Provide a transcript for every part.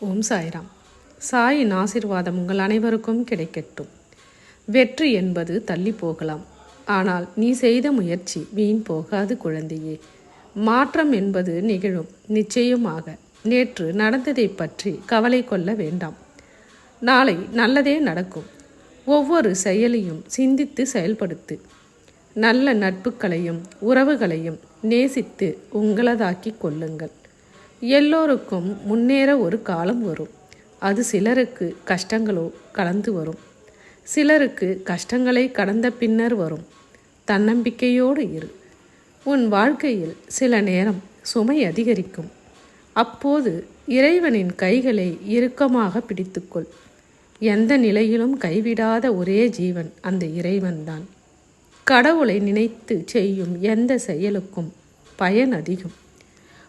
ஓம் சாய்ராம். சாயின் ஆசிர்வாதம் உங்கள் அனைவருக்கும் கிடைக்கட்டும். வெற்றி என்பது தள்ளி போகலாம். ஆனால் நீ செய்த முயற்சி வீண் போகாது குழந்தையே. மாற்றம் என்பது நிகழும் நிச்சயமாக. நேற்று நடந்ததை பற்றி கவலை கொள்ள வேண்டாம். நாளை நல்லதே நடக்கும். ஒவ்வொரு செயலையும் சிந்தித்து செயல்படுத்து. நல்ல நட்புகளையும் உறவுகளையும் நேசித்து உங்களதாக்கிக் கொள்ளுங்கள். எல்லோருக்கும் முன்னேற ஒரு காலம் வரும். அது சிலருக்கு கஷ்டங்களோ கலந்து வரும். சிலருக்கு கஷ்டங்களை கடந்த பின்னர் வரும். தன்னம்பிக்கையோடு இரு. உன் வாழ்க்கையில் சில நேரம் சுமை அதிகரிக்கும். அப்போது இறைவனின் கைகளை இறுக்கமாக பிடித்துக்கொள். எந்த நிலையிலும் கைவிடாத ஒரே ஜீவன் அந்த இறைவன்தான். கடவுளை நினைத்து செய்யும் எந்த செயலுக்கும் பயன் அதிகம்.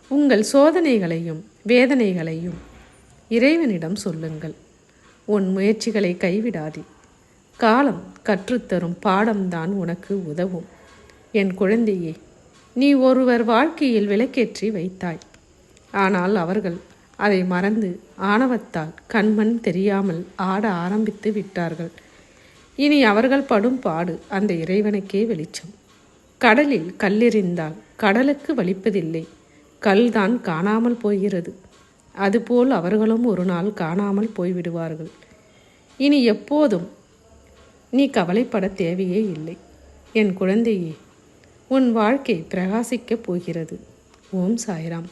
உங்கள் சோதனைகளையும் வேதனைகளையும் இறைவனிடம் சொல்லுங்கள். உன் முயற்சிகளை கைவிடாதே. காலம் கற்றுத்தரும் பாடம்தான் உனக்கு உதவும். என் குழந்தையே நீ ஒருவர் வாழ்க்கையில் விளக்கேற்றி வைத்தாய். ஆனால் அவர்கள் அதை மறந்து ஆணவத்தால் கண்மண் தெரியாமல் ஆட ஆரம்பித்து விட்டார்கள். இனி அவர்கள் படும் பாடு அந்த இறைவனுக்கே வெளிச்சம். கடலில் கல்லெறிந்தால் கடலுக்கு வலிப்பதில்லை. கல்தான் காணாமல் போகிறது. அதுபோல் அவர்களும் ஒரு நாள் காணாமல் போய்விடுவார்கள். இனி எப்போதும் நீ கவலைப்பட தேவையே இல்லை. என் குழந்தையே உன் வாழ்க்கை பிரகாசிக்கப் போகிறது. ஓம் சாய்ராம்.